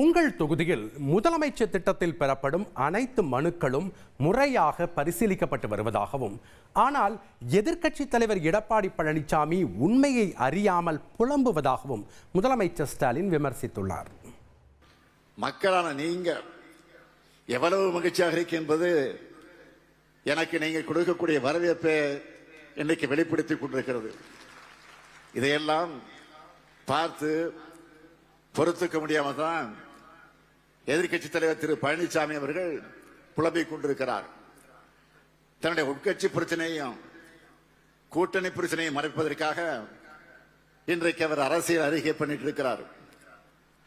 உங்கள் தொகுதியில் முதலமைச்சர் திட்டத்தில் பெறப்படும் அனைத்து மனுக்களும் முறையாக பரிசீலிக்கப்பட்டு வருவதாகவும் ஆனால் எதிர்க்கட்சி தலைவர் எடப்பாடி பழனிசாமி உண்மையை அறியாமல் புலம்புவதாகவும் முதலமைச்சர் ஸ்டாலின் விமர்சித்துள்ளார். மக்களான நீங்க எவ்வளவு மகிழ்ச்சியாக இருக்கு என்பது எனக்கு நீங்கள் கொடுக்கக்கூடிய வரவேற்பை இன்னைக்கு வெளிப்படுத்திக் கொண்டிருக்கிறது. இதையெல்லாம் பார்த்து பொறுத்துக்க முடியாம தான் எதிர்க்கட்சி தலைவர் திரு பழனிசாமி அவர்கள் புலம்பிக் கொண்டிருக்கிறார். தன்னுடைய உட்கட்சி பிரச்சனையும் கூட்டணி பிரச்சனையும் மறைப்பதற்காக இன்றைக்கு அவர் அரசியல் அறிக்கை பண்ணிட்டு இருக்கிறார்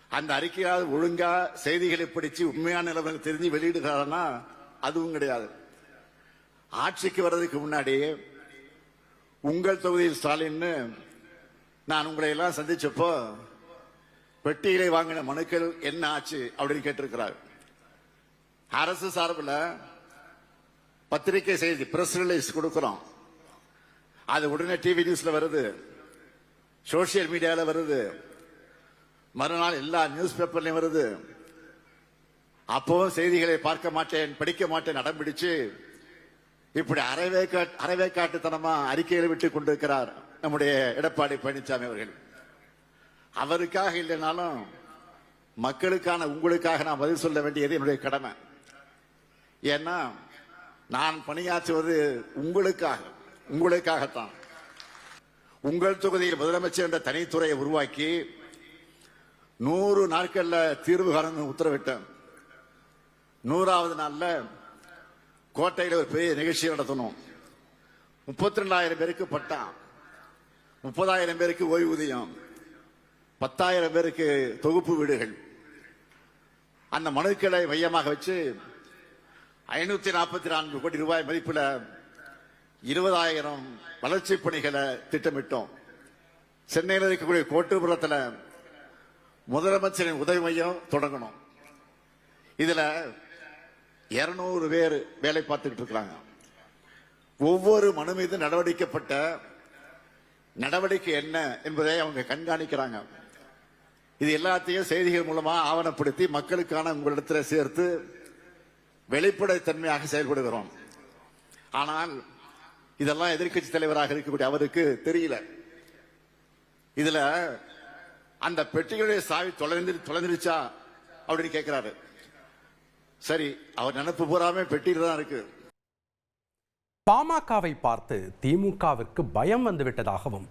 அந்த அறிக்கையாவது ஒழுங்கா செய்திகளை படிச்சு உண்மையான நிலவரம் தெரிஞ்சு வெளியிடுகிறாருன்னா அதுவும் கிடையாது. ஆட்சிக்கு வர்றதுக்கு முன்னாடி உங்கள் தொகுதியில் ஸ்டாலின் நான் உங்களை எல்லாம் சந்திச்சப்போ பெட்டியிலே வாங்கின மனுக்கள் என்ன ஆச்சு அப்படின்னு கேட்டிருக்கிறார். அரசு சார்பில் பத்திரிகை செய்தி பிரஸ் ரிலீஸ் கொடுக்கிறோம். அது உடனே டிவி நியூஸ்ல வருது. சோசியல் மீடியால வருது. மறுநாள் எல்லா நியூஸ் பேப்பர்லயும் வருது. அப்பவும் செய்திகளை பார்க்க மாட்டேன் படிக்க மாட்டேன் அடம் பிடிச்சு இப்படி அரைவேக்காட் அரைவேக்காட்டுத்தனமா அறிக்கைகளை விட்டு கொண்டிருக்கிறார் நம்முடைய எடப்பாடி பழனிசாமி அவர்கள். அவருக்காக இல்லைனாலும் மக்களுக்கான உங்களுக்காக நான் பதில் சொல்ல வேண்டியது என்னுடைய கடமை. ஏன்னா நான் பணியாற்றுவது உங்களுக்காக உங்களுக்காகத்தான். உங்கள் தொகுதியில் முதலமைச்சர் என்ற தனித்துறையை உருவாக்கி நூறு நாட்கள்ல தீர்வு காணணும் உத்தரவிட்டேன். நூறாவது நாள்ல கோட்டையில் ஒரு பெரிய நிகழ்ச்சி நடத்தணும். முப்பத்தி ரெண்டாயிரம் பேருக்கு பட்டா. முப்பதாயிரம் பேருக்கு ஓய்வூதியம். பத்தாயிரம் பேருக்கு தொகுப்பு வீடுகள். அந்த மனுக்களை மையமாக வச்சு ஐநூத்தி நாற்பத்தி நான்கு கோடி ரூபாய் மதிப்பில் இருபதாயிரம் வளர்ச்சி பணிகளை திட்டமிட்டோம். சென்னையில் இருக்கக்கூடிய கோட்டுப்புறத்தில் முதலமைச்சரின் உதவி மையம் தொடங்கணும். இதில் இருநூறு பேர் வேலை பார்த்துக்கிட்டு இருக்கிறாங்க. ஒவ்வொரு மனு மீது நடவடிக்கப்பட்ட நடவடிக்கை என்ன என்பதை அவங்க கண்காணிக்கிறாங்க. இது எல்லாத்தையும் செய்திகள் மூலமா ஆவணப்படுத்தி மக்களுக்கான உங்களிடத்தில் சேர்த்து வெளிப்படைத்தன்மையாக செயல்படுகிறோம். ஆனால் இதெல்லாம் எதிர்க்கட்சி தலைவராக இருக்கக்கூடிய அவருக்கு தெரியல. இதுல அந்த பெட்டிகளுடைய சாவி தொலைந்து தொலைந்துருச்சா அப்படின்னு கேட்கிறாரு சரி அவர் நினைப்பு பூராமே பெட்டியில் தான் இருக்கு. பாமகவை பார்த்து திமுகவிற்கு பயம் வந்துவிட்டதாகவும்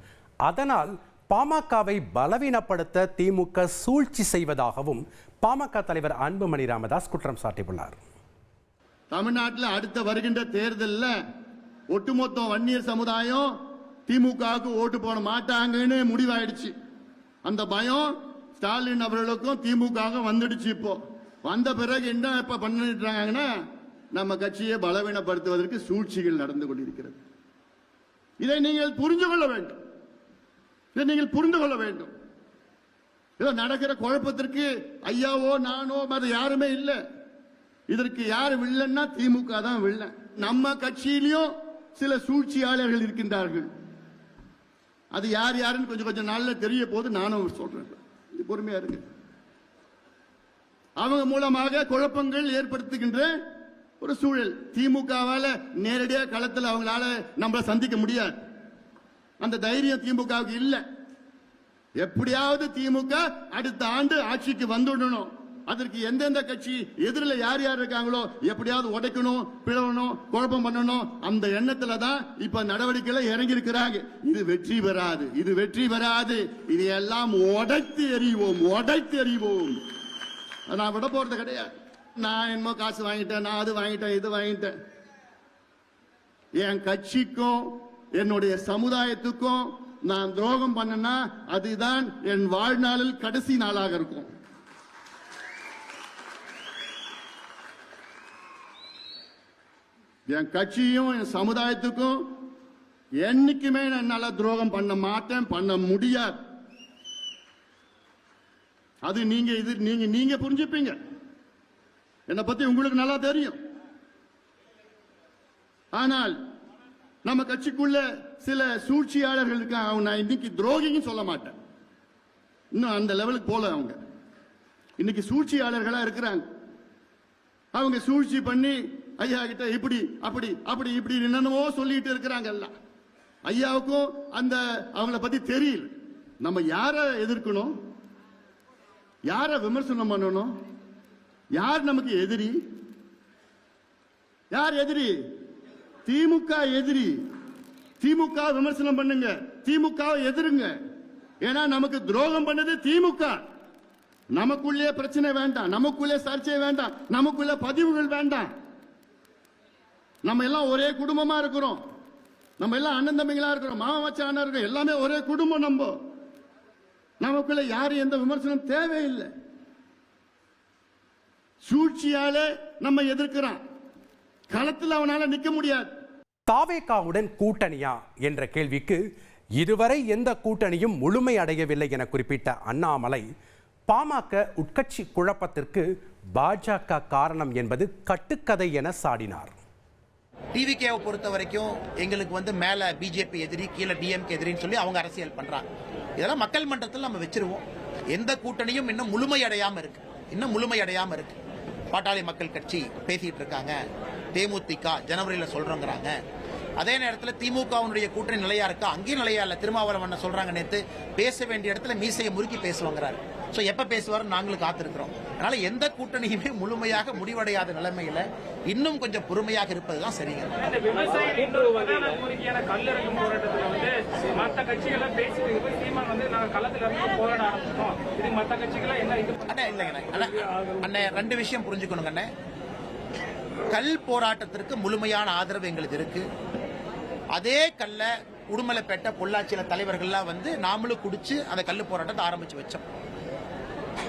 அதனால் பாமகவை பலவீனப்படுத்த திமுக சூழ்ச்சி செய்வதாகவும் பாமக தலைவர் அன்புமணி ராமதாஸ் குற்றம் சாட்டியுள்ளார். தமிழ்நாட்டில் அடுத்த வருகின்ற தேர்தலில் ஒட்டுமொத்த வன்னியர் சமுதாயம் திமுகவுக்கு ஓட்டு போட மாட்டாங்கன்னு முடிவாயிடுச்சு. அந்த பயம் ஸ்டாலின் அவர்களுக்கும் திமுக வந்துடுச்சு இப்போ. வந்த பிறகு என்ன இப்ப பண்ணிட்டாங்கன்னா நம்ம கட்சியை பலவீனப்படுத்துவதற்கு சூழ்ச்சிகள் நடந்து கொண்டிருக்கிறது. இதை நீங்கள் புரிந்து கொள்ள வேண்டும். இதை நீங்கள் புரிந்து கொள்ள வேண்டும். இதோ நடக்கிற குழப்பத்திற்கு ஐயாவோ நானோ மத யாருமே இல்லை. இதற்கு யார் வில்லன்னா திமுக தான் வில்லன் நம்ம கட்சியிலையும் சில சூழ்ச்சியாளர்கள் இருக்கின்றார்கள். அது யார் யாருன்னு கொஞ்சம் கொஞ்சம் நாளில் தெரிய போது நானும் சொல்றேன். பொறுமையா இருக்கு அவங்க மூலமாக குழப்பங்கள் ஏற்படுத்துகின்ற ஒரு சூழல். திமுகவால நேரடியாக களத்தில் அவங்களால நம்மளை சந்திக்க முடியாது. அந்த தைரியம் திமுகவுக்கு இல்ல. எப்படியாவது திமுக அடுத்த ஆண்டு ஆட்சிக்கு வந்துடணும். அதற்கு எந்தெந்த கட்சி எதிரில் யார் யார் இருக்காங்களோ எப்படியாவது உடைக்கணும் பிளவணும் குழப்பம் பண்ணணும். அந்த எண்ணத்துல தான் இப்ப நடவடிக்கையில இறங்கி இருக்கிறாங்க இது வெற்றி பெறாது இது வெற்றி பெறாது. இது எல்லாம் உடைத்து எறிவோம் உடைத்து எறிவோம். நான் விட போறது கிடையாது. நான் என்னமோ காசு வாங்கிட்டேன் நான் அது வாங்கிட்டேன் இது வாங்கிட்டேன். என் கட்சிக்கும் என்னுடைய சமுதாயத்துக்கும் நான் துரோகம் பண்ணனா அதுதான் என் வாழ்நாளில் கடைசி நாளாக இருக்கும். என் கட்சியும் என் சமுதாயத்துக்கும் என்னைக்குமே நான் என்னால துரோகம் பண்ண மாட்டேன் பண்ண முடியாது. அது நீங்க இது நீங்க நீங்க புரிஞ்சுப்பீங்க. என்னை பத்தி உங்களுக்கு நல்லா தெரியும். ஆனால் நம்ம கட்சிக்குள்ள சில சூழ்ச்சியாளர்கள் இருக்காங்க அவங்க நான் இன்னைக்கு துரோகின்னு சொல்ல மாட்டேன். இன்னும் அந்த லெவலுக்கு போல அவங்க. இன்னைக்கு சூழ்ச்சியாளர்களா இருக்கிறாங்க. அவங்க சூழ்ச்சி பண்ணி ஐயா கிட்ட இப்படி அப்படி அப்படி இப்படி என்னென்னவோ சொல்லிட்டு இருக்கிறாங்க எல்லாம். ஐயாவுக்கும் அந்த அவங்கள பத்தி தெரியல. நம்ம யார எதிர்க்கணும்? யார விமர்சனம் பண்ணணும்? யார் நமக்கு எதிரி? யார் எதிரி? திமுக எதிரி. திமுக விமர்சனம் பண்ணுங்க. திமுக எதிருங்க. ஏன்னா நமக்கு துரோகம் பண்ணது திமுக. நமக்குள்ளே பிரச்சனை வேண்டாம். நமக்குள்ளே சர்ச்சை வேண்டாம். நமக்குள்ள பதிவுகள் வேண்டாம். நம்ம எல்லாம் ஒரே குடும்பமா இருக்கிறோம். நம்ம எல்லாம் அண்ணன் தம்பிகளா இருக்கிறோம். மாமா மச்சானா இருக்கிறோம். எல்லாமே ஒரே குடும்பம் நம்ம. நமக்குள்ள யாரும் எந்த விமர்சனம் தேவையில்லை. சூழ்ச்சியாலே நம்ம எதிர்க்கிறான் களத்தில் அவனால நிக்க முடியாது. தாவேகாவுடன் கூட்டணியா? என்ற கேள்விக்கு இதுவரை எந்த கூட்டணியும் முழுமை அடையவில்லை என குறிப்பிட்ட அண்ணாமலை பாமக உட்கட்சி குழப்பத்திற்கு பாஜக காரணம் என்பது கட்டுக்கதை என சாடினார். டிவிகேவை பொறுத்த வரைக்கும் எங்களுக்கு வந்து மேல பிஜேபி எதிரி கீழே டிஎம்கே எதிரின்னு சொல்லி அவங்க அரசியல் பண்றாங்க. இதெல்லாம் மக்கள் மன்றத்தில் நம்ம வச்சிருவோம். எந்த கூட்டணியும் இன்னும் முழுமையடையாம இருக்கு. இன்னும் முழுமையடையாம இருக்கு. பாட்டாளி மக்கள் கட்சி பேசிட்டு இருக்காங்க. தேமுதிக ஜனவரியில சொல்றோங்கிறாங்க. அதே நேரத்தில் திமுகவினுடைய கூட்டணி நிலையா இருக்கா? அங்கேயும் நிலையா இல்ல. திருமாவளவன் சொல்றாங்க நேத்து பேச வேண்டிய இடத்துல மீசையை முறுக்கி பேசுவாங்கிறாரு. சோ எப்ப பேசுவாரு நாங்களும் காத்திருக்கிறோம். அதனால எந்த கூட்டணியுமே முழுமையாக முடிவடையாத நிலைமையில இன்னும் கொஞ்சம் பொறுமையாக சரிங்க. கட்சிகளை என்ன இது அண்ணே இல்லைங்கண்ணே. அண்ணே அண்ணே ரெண்டு விஷயம் புரிஞ்சுக்கணுங்க அண்ணே கல் போராட்டத்திற்கு முழுமையான ஆதரவு எங்களுக்கு இருக்கு. அதே கல்ல உடுமலைப்பேட்டை பொள்ளாச்சியில தலைவர்கள்லாம் வந்து நாமளும் குடிச்சு அந்த கல் போராட்டத்தை ஆரம்பிச்சு வச்சோம்.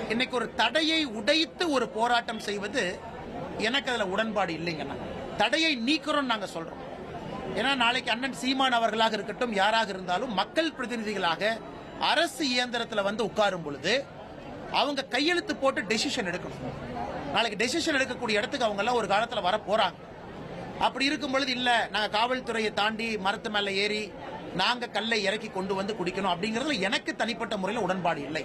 இன்னைக்கு ஒரு தடையை உடைத்து ஒரு போராட்டம் செய்வது எனக்கு அதுல உடன்பாடு இல்லைங்கண்ணா தடையை நீக்கிறோம் நாங்க சொல்றோம். ஏன்னா நாளைக்கு அண்ணன் சீமான் அவர்களாக இருக்கட்டும் யாராக இருந்தாலும் மக்கள் பிரதிநிதிகளாக அரசு இயந்திரத்துல வந்து உட்காரும் பொழுது அவங்க கையெழுத்து போட்டு டெசிஷன் எடுக்கணும். நாளைக்கு டெசிஷன் எடுக்கக்கூடிய இடத்துக்கு அவங்க எல்லாம் ஒரு காலத்தில் வர போறாங்க. அப்படி இருக்கும் பொழுது இல்லை நாங்க காவல்துறையை தாண்டி மரத்து மேலே ஏறி நாங்கள் கல்லை இறக்கி கொண்டு வந்து குடிக்கணும். அப்படிங்கிறதுல எனக்கு தனிப்பட்ட முறையில் உடன்பாடு இல்லை.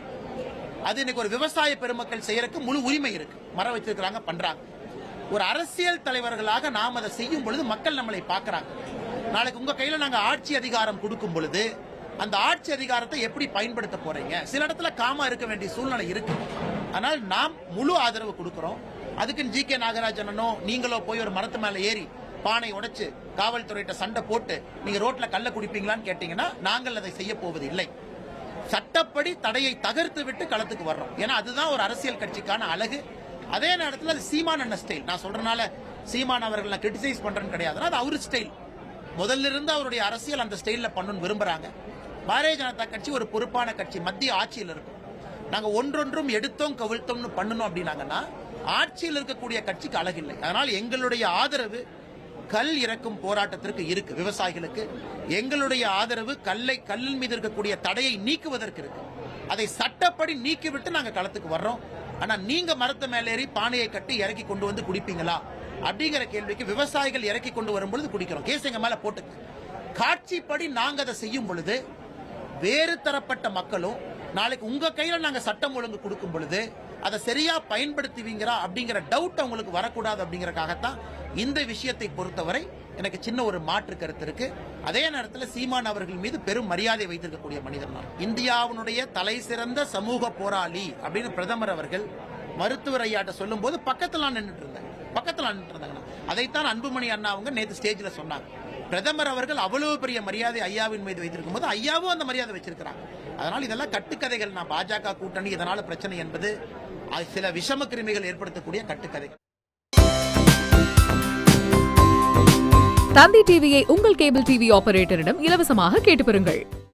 அது இன்னைக்கு ஒரு விவசாய பெருமக்கள் செய்யறதுக்கு முழு உரிமை இருக்கு. மரம் வச்சிருக்கிறாங்க பண்றாங்க. ஒரு அரசியல் தலைவர்களாக நாம் அதை செய்யும் பொழுது மக்கள் நம்மளை பார்க்கறாங்க. நாளைக்கு உங்க கையில நாங்கள் ஆட்சி அதிகாரம் கொடுக்கும் பொழுது அந்த ஆட்சி அதிகாரத்தை எப்படி பயன்படுத்த போறீங்க? சில இடத்துல காமா இருக்க வேண்டிய சூழ்நிலை இருக்கு. ஆனால் நாம் முழு ஆதரவு கொடுக்கிறோம். அதுக்குன்னு ஜி கே நாகராஜனோ நீங்களோ போய் ஒரு மரத்து மேலே ஏறி பானை உடைச்சு காவல்துறையிட்ட சண்டை போட்டு நீங்க ரோட்ல கள்ள குடிப்பீங்களான்னு கேட்டீங்கன்னா நாங்கள் அதை செய்ய போவது இல்லை சட்டப்படி தடையை தகர்த்து விட்டு களத்துக்கு வர்றோம். ஏன்னா அதுதான் ஒரு அரசியல் கட்சிக்கான அழகு. அதே நேரத்தில் அது சீமான் அண்ணன் ஸ்டைல் நான் சொல்றனால சீமான் அவர்கள் நான் கிரிட்டிசைஸ் பண்றேன்னு கிடையாது. அது அவர் ஸ்டைல் முதல்ல இருந்து அவருடைய அரசியல் அந்த ஸ்டைலில் பண்ணணும்னு விரும்புறாங்க. பாரதிய ஜனதா கட்சி ஒரு பொறுப்பான கட்சி. மத்திய ஆட்சியில் இருக்கும். நாங்கள் ஒன்றொன்றும் எடுத்தோம் கவிழ்த்தோம்னு பண்ணணும் அப்படின்னாங்கன்னா ஆட்சியில் இருக்கக்கூடிய கட்சிக்கு அழகில்லை. அதனால் எங்களுடைய ஆதரவு கல் இறக்கும் போராட்டத்திற்கு இருக்கு விவசாயிகளுக்கு. எங்களுடைய ஆதரவு கல்லை கல்லின் மீது இருக்கக்கூடிய தடையை நீக்குவதற்கு இருக்கு. அதை சட்டப்படி நீக்கிவிட்டு நாங்கள் களத்துக்கு வர்றோம். ஆனால் நீங்க மரத்து மேலேறி பானையை கட்டி இறக்கி கொண்டு வந்து குடிப்பீங்களா? அப்படிங்கிற கேள்விக்கு விவசாயிகள் இறக்கி கொண்டு வரும்பொழுது குடிக்கிறோம். கேஸ் எங்க மேல போட்டு. காட்சிப்படி நாங்கள் அதை செய்யும் பொழுது வேறு தரப்பட்ட மக்களும் நாளைக்கு உங்க கையில நாங்க சட்டம் ஒழுங்கு கொடுக்கும் பொழுது அதை சரியா பயன்படுத்துவீங்கிறா அப்படிங்கிற டவுட் அவங்களுக்கு வரக்கூடாது அப்படிங்கறக்காகத்தான் இந்த விஷயத்தை பொறுத்தவரை எனக்கு சின்ன ஒரு மாற்று கருத்து இருக்கு. அதே நேரத்தில் சீமான் அவர்கள் மீது பெரும் மரியாதை வைத்திருக்கக்கூடிய மனிதர் நான். இந்தியாவினுடைய தலை சிறந்த சமூக போராளி அப்படின்னு பிரதமர் அவர்கள் மருத்துவர் ஐயாட்ட சொல்லும் போது பக்கத்துல நான் நின்றுட்டு இருந்தேன். பக்கத்துல நின்றுட்டு இருந்தாங்க அதைத்தான் அன்புமணி அண்ணா அவங்க நேற்று ஸ்டேஜில் சொன்னாங்க. பிரதமர் அவர்கள் அவ்வளவு பெரிய மரியாதை ஐயாவின் மீது வைத்திருக்கும் போது ஐயாவும் அந்த மரியாதை வச்சிருக்கிறாங்க. அதனால் இதெல்லாம் கட்டுக்கதைகள். நான் பாஜக கூட்டணி இதனால பிரச்சனை என்பது சில விஷம கிருமிகள் ஏற்படுத்தக்கூடிய கட்டுக்கதைகள் தந்தி டிவியை உங்கள் கேபிள் டிவி ஆபரேட்டரிடம் இலவசமாக கேட்டு பெறுங்கள்.